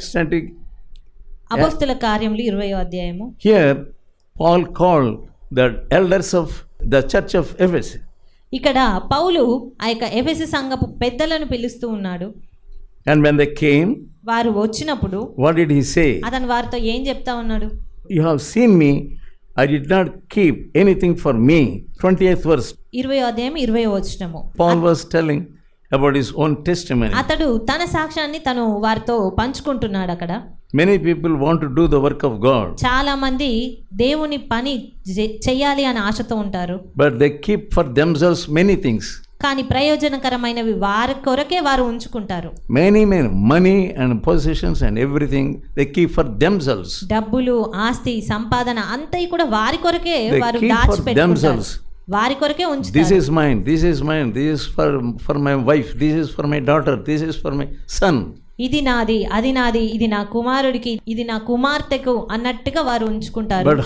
20. అపోస్తుల కార్యములు ఇరవై అధ్యాయము Here, Paul called the elders of the church of Ephesus. ఇక్కడ పౌలు ఆ యొక్క ఎఫెసి సంఘపు పెద్దలను పిలుస్తూ ఉన్నాడు And when they came, వారు వచ్చినప్పుడు what did he say? అతను వారితో ఏం చెప్తా ఉన్నాడు You have seen me, I did not keep anything for me. 28th verse, ఇరవై అధ్యాయం ఇరవై వచ్చినము Paul was telling about his own testimony. అతడు తన సాక్ష్యాన్ని తను వారితో పంచుకుంటున్నాడు అక్కడ Many people want to do the work of God, చాలా మంది దేవుని పని చెయ్యాలి అని ఆశతో ఉంటారు but they keep for themselves many things. కానీ ప్రయోజనకరమైనవి వారి కొరకే వారు ఉంచుకుంటారు Many, many money and possessions and everything they keep for themselves. డబ్బులు ఆస్తి సంపాదన అంతయి కూడా వారి కొరకే వారు దాచిపెట్టుకుంటారు. వారి కొరకే ఉంచు this is mine this is mine this is for for my wife this is for my daughter this is for my son ఇది నాది అది నాది ఇది నా కుమారుడికి ఇది నా కుమార్తెకు అన్నట్టుగా వారు ఉంచుకుంటారు. బట్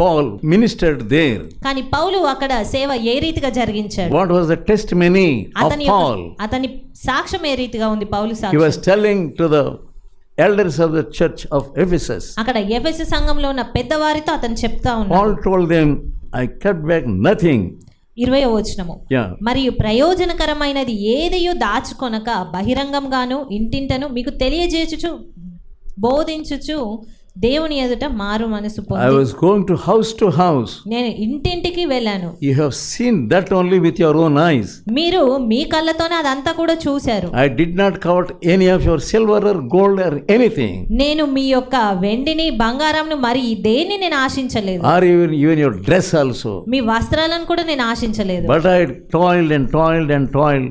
పౌల్ మినిస్టర్ దేర్ కానీ పౌలు అక్కడ సేవ ఏ రీతిగా జరిగించాడు? What was the test many అతని పౌల్ అతని సాక్ష్యం ఏ రీతిగా ఉంది పౌలు సాక్ష్యం? Telling to the elders of the church of Ephesus అక్కడ ఎఫెసస్ సంఘంలో ఉన్న పెద్దవారితో అతను చెప్తా ఉన్నాడు. Paul told them I kept back nothing. ఇరవై వచనము. మరియు ప్రయోజనకరమైనది ఏదియో దాచుకొనక బహిరంగంగాను ఇంటింటను మీకు తెలియజేచుచు బోధించుచు దేవుని ఎదుట మారు మనసు I was going to house to house నేను ఇంటింటికి వెళ్ళాను. You have seen that only with your own eyes మీరు మీ కళ్ళతోనే అదంతా కూడా చూశారు. I did not covet any of your silver or gold or anything నేను మీ యొక్క వెండిని బంగారంను మరి దేనిని నేను ఆశించలేదు. Or even even your dress also మీ వస్త్రాలను కూడా నేను ఆశించలేదు. But I toiled and toiled and toiled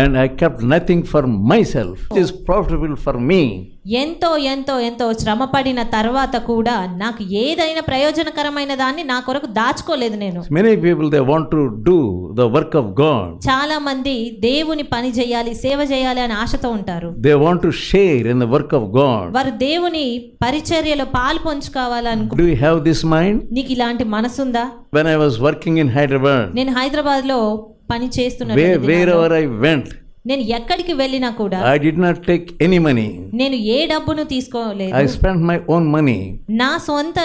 and I kept nothing for myself. It is profitable for me. ఎంతో ఎంతో ఎంతో శ్రమపడిన తర్వాత కూడా నాకు ఏదైనా ప్రయోజనకరమైన దాన్ని నా కొరకు దాచుకోలేదు నేను Many people they want to do the work of God. చాలా మంది దేవుని పని చేయాలి సేవ చేయాలి అని ఆశతో ఉంటారు They want to share in the work of God. వారు దేవుని పరిచర్యలో పాలు పంచుకోవాలనుకో Do you have this mind? నీకు ఇలాంటి మనసుందా When I was working in Hyderabad, నేను హైదరాబాద్లో పని చేస్తున్నారు వేర్ ఆర్ ఐ వెంట్ నేను ఎక్కడికి వెళ్ళినా కూడా I did not take any money నేను ఏ డబ్బును తీసుకోలేదు. I spend my own money నా సొంత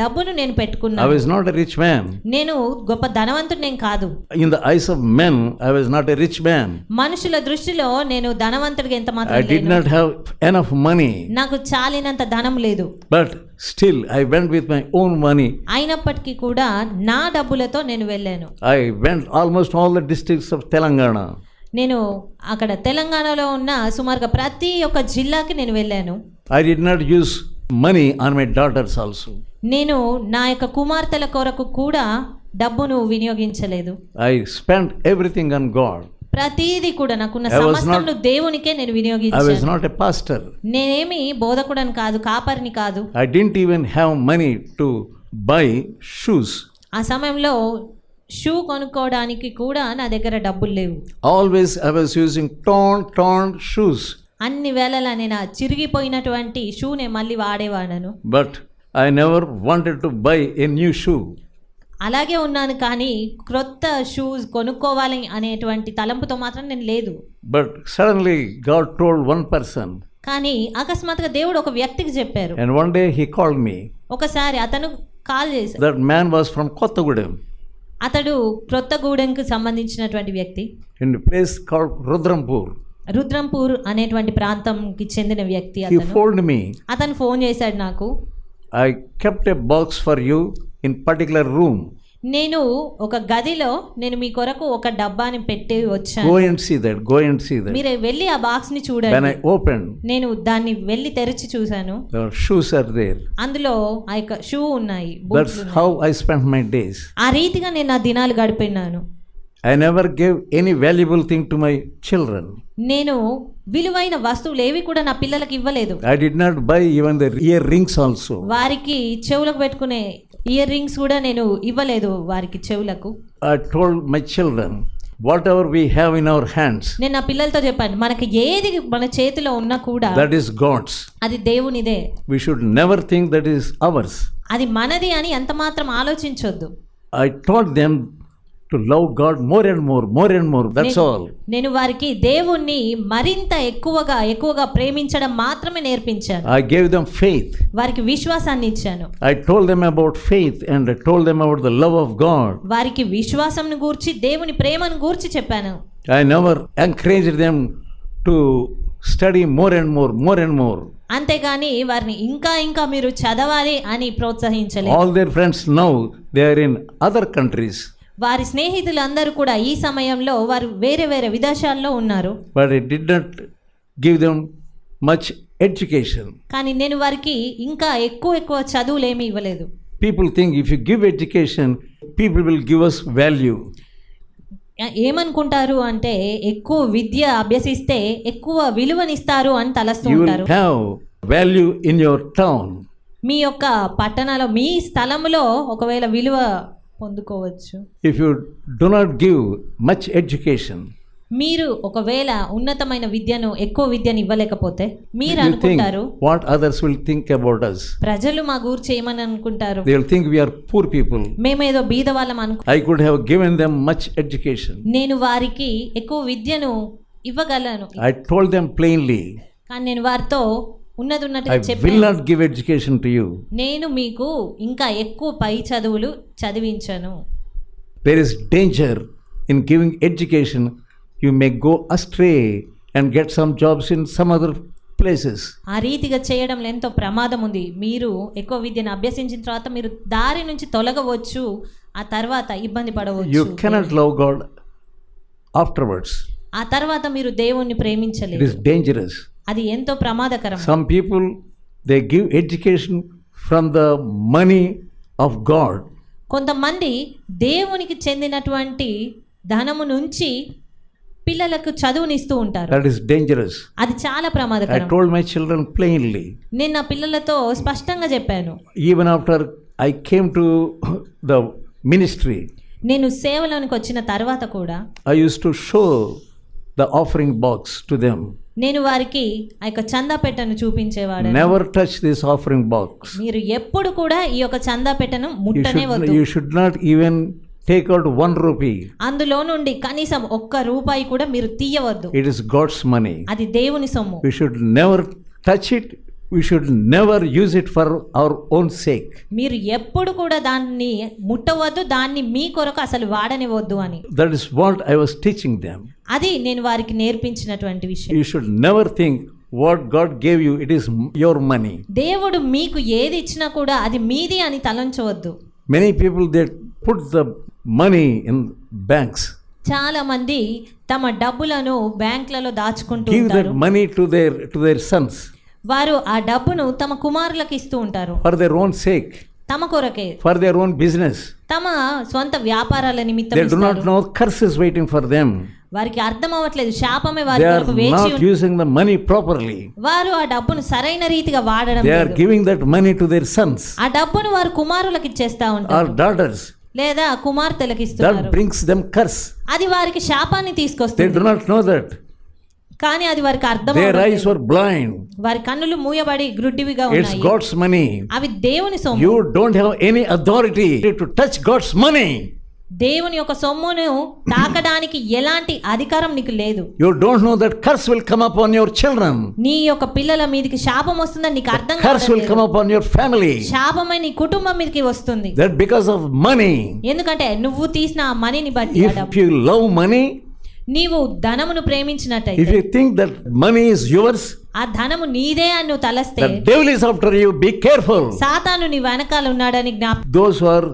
డబ్బును నేను పెట్టుకున్నాను. I was not a rich man నేను గొప్ప ధనవంతుడు నేను కాదు. In the eyes of men I was not a rich man మనుషుల దృష్టిలో నేను ధనవంతుడిగా ఎంత మాత్రం I did not have enough money నాకు చాలినంత ధనం లేదు. But still I went with my own money అయినప్పటికీ కూడా నా డబ్బులతో నేను వెళ్ళాను. I went almost all the districts of Telangana నేను అక్కడ తెలంగాణలో ఉన్న సుమారుగా ప్రతి ఒక్క జిల్లాకి నేను వెళ్ళాను I did not use money on my daughters also. నేను నా యొక్క కుమార్తెల కొరకు కూడా డబ్బును వినియోగించలేదు I spent everything on God. ప్రతిదీ కూడా నాకున్న సమస్తను దేవునికే నేను I was వినియోగించాను not a pastor. నేనేమి బోధకుడని కాదు కాపరిని కాదు I didn't even have money to buy shoes. ఆ సమయంలో షూ కొనుక్కోవడానికి కూడా నా దగ్గర డబ్బులు లేవు. Always I was using torn torn shoes అన్ని వేళల నేను చిరిగిపోయినటువంటి షూ షూనే మళ్ళీ వాడేవాడను. But I never wanted to buy a new shoe అలాగే ఉన్నాను కానీ క్రొత్త షూస్ కొనుక్కోవాలి అనేటువంటి తలంపుతో మాత్రం నేను లేదు. But suddenly God told one person కానీ అకస్మాత్తుగా దేవుడు ఒక వ్యక్తికి చెప్పారు. And one day he called me ఒకసారి అతను కాల్ చేశాడు that man was from Kothagudem అతడు క్రొత్త గూడెంకు సంబంధించినటువంటి వ్యక్తి. In place call Rudrampur Rudrampur అనేటువంటి ప్రాంతంకి చెందిన వ్యక్తి అతను. ఫోన్ మీ అతను ఫోన్ చేశాడు నాకు. I kept a box for you in particular room నేను ఒక గదిలో నేను మీ కొరకు ఒక డబ్బాని పెట్టి వచ్చాను. Go and see that go వెళ్ళి ఆ బాక్స్ని చూడండి ఓపెన్ నేను దాన్ని వెళ్ళి తెరిచి చూశాను. షూస్ ఆర్ అందులో ఆ యొక్క షూ ఉన్నాయి buts how I spend my days ఆ రీతిగా నేను ఆ దినాలు గడిపినాను I never give any valuable thing to my children నేను విలువైన వస్తువులు ఏవి కూడా నా పిల్లలకి ఇవ్వలేదు. I did not buy even the earrings also వారికి చెవులకు పెట్టుకునే ఇయర్ రింగ్స్ కూడా నేను ఇవ్వలేదు వారికి చెవులకు. I told my children whatever we have in our hands నేను నా పిల్లలతో చెప్పాను మనకి ఏది మన చేతిలో ఉన్నా కూడా దట్ ఇస్ గాడ్స్ అది దేవునిదే. We should never think that is ours అది మనది అని ఎంత మాత్రం ఆలోచించొద్దు. I told them to love God more and more more and more that's all నేను వారికి దేవుణ్ణి మరింత ఎక్కువగా ఎక్కువగా ప్రేమించడం మాత్రమే నేర్పించాను. ఐ గేవ్ దెమ్ ఫెయిత్ వారికి విశ్వాసాన్ని ఇచ్చాను. I told them about faith and I told them about the love of God వారికి విశ్వాసం గురించి దేవుని ప్రేమను గురించి చెప్పాను. I never encouraged them to study more and more more and more అంతేగాని వారిని ఇంకా ఇంకా మీరు చదవాలి అని ప్రోత్సహించలేదు. All their friends now they are in other countries వారి స్నేహితులందరూ కూడా ఈ సమయంలో వారు వేరే వేరే విదేశాల్లో ఉన్నారు give them much education. కానీ నేను వారికి ఇంకా ఎక్కువ ఎక్కువ చదువులు ఏమీ ఇవ్వలేదు People think if you give education, people will give us value. ఏ- ఏమనుకుంటారు అంటే ఎక్కువ విద్య అభ్యసిస్తే ఎక్కువ విలువనిస్తారు అని తలస్తూ You ఉంటారు will have value in your town. మీ యొక్క పట్టణంలో మీ స్థలంలో ఒకవేళ విలువ పొందుకోవచ్చు. If you do not give much education మీరు ఒకవేళ ఉన్నతమైన విద్యను ఎక్కువ విద్యను ఇవ్వలేకపోతే మీరు అనుకుంటారు what others will think about us? ప్రజలు మా గురించి చేయమని అనుకుంటారు? They will think we are poor people మేము ఏదో బీదవాళ్ళం అనుకు I could have given them much education నేను వారికి ఎక్కువ విద్యను ఇవ్వగలను. ఐ టోల్డ్ దెం ప్లెయిన్లీ కానీ నేను వారితో ఉన్నది ఉన్నట్టు will not give education to నేను మీకు ఇంకా ఎక్కువ పై చదువులు చదివించను. There is danger in giving education you may go astray and get some jobs in some other places ఆ రీతిగా చేయడంలో ఎంతో ప్రమాదం ఉంది. మీరు ఎక్కువ విద్యను అభ్యసించిన తర్వాత మీరు దారి నుంచి తొలగవచ్చు. ఆ తర్వాత ఇబ్బంది పడవచ్చు. యు లవ్ గాడ్ ఆఫ్టర్వర్డ్స్ ఆ తర్వాత మీరు దేవుణ్ణి ప్రేమించలేదు ఇట్ అది ఎంతో ప్రమాదకరం. Some people they give education from the money of God కొంతమంది దేవునికి చెందినటువంటి ధనము నుంచి పిల్లలకు చదువునిస్తూ ఉంటారు. దట్ ఇస్ డేంజరస్ అది చాలా ప్రమాదకరం. I told my children plainly నిన్న పిల్లలతో స్పష్టంగా చెప్పాను. Even after I came to the ministry నేను సేవలోనికి వచ్చిన తర్వాత కూడా I use to show the offering box to them నేను వారికి ఆ యొక్క చందా పెట్టను చూపించేవాడు never touch this offering box మీరు ఎప్పుడు కూడా ఈ యొక్క చందా పెట్టను ముట్టనే వద్దు. You should not even take out one rupee అందులో నుండి కనీసం ఒక్క రూపాయి కూడా మీరు తీయవద్దు. ఇట్ ఇస్ గాడ్స్ మనీ అది దేవుని సొమ్ము. You should never touch it We should never use it for our own sake. మీరు ఎప్పుడు కూడా దాన్ని ముట్టవద్దు దాన్ని మీ కొరకు అసలు వాడనివద్దు అని That is what I was teaching them. అది నేను వారికి నేర్పించినటువంటి విషయం You should never think what God gave you, it is m- your money. దేవుడు మీకు ఏది ఇచ్చినా కూడా అది మీది అని తలంచవద్దు Many people they put the money in banks. చాలా మంది తమ డబ్బులను బ్యాంకులలో దాచుకుంటూ that money to their to their sons వారు ఆ డబ్బును తమ కుమారులకు ఇస్తూ ఉంటారు. ఫర్ దేర్ ఓన్ సేక్ తమ కొరకే. ఫర్ దేర్ ఓన్ బిజినెస్ తమ సొంత వ్యాపారాల నిమిత్తం they do waiting for them వారికి అర్థం అవ్వట్లేదు. శాపమే వారి మనీ ప్రాపర్లీ వారు ఆ డబ్బును సరైన రీతిగా వాడడం giving that money to their sons ఆ డబ్బును వారు కుమారులకు ఇచ్చేస్తా ఉంటారు. డాటర్స్ లేదా కుమార్తెలకు ఇస్తున్నారు. అది వారికి శాపాన్ని తీసుకొస్తుంది. దే డు నో దట్ కానీ అది వారికి అర్థం దేర్ ఐస్ వర్ బ్లైండ్ వారి కన్నులు మూయబడి గ్రుడ్డివిగా గాడ్స్ మనీ అవి దేవుని సొమ్ము. You don't have any authority to touch God's money దేవుని యొక్క సొమ్మును తాకడానికి ఎలాంటి అధికారం నీకు లేదు. You don't know that curse will come up on your children నీ యొక్క పిల్లల మీదకి శాపం వస్తుందని నీకు అర్థం కాదు curse will come up on your family శాపమే నీ కుటుంబం మీదకి వస్తుంది. దట్ బికాజ్ ఆఫ్ మనీ ఎందుకంటే నువ్వు తీసిన మనీని బట్టి ఇఫ్ యు లవ్ మనీ నీవు ధనమును ప్రేమించినట్టయితే if you think that money is yours ఆ ధనము నీదే అని నువ్వు తలస్తే devil is after you be careful సాతాను నీ వెనకాల ఉన్నాడని జ్ఞాప దోస్ ఆర్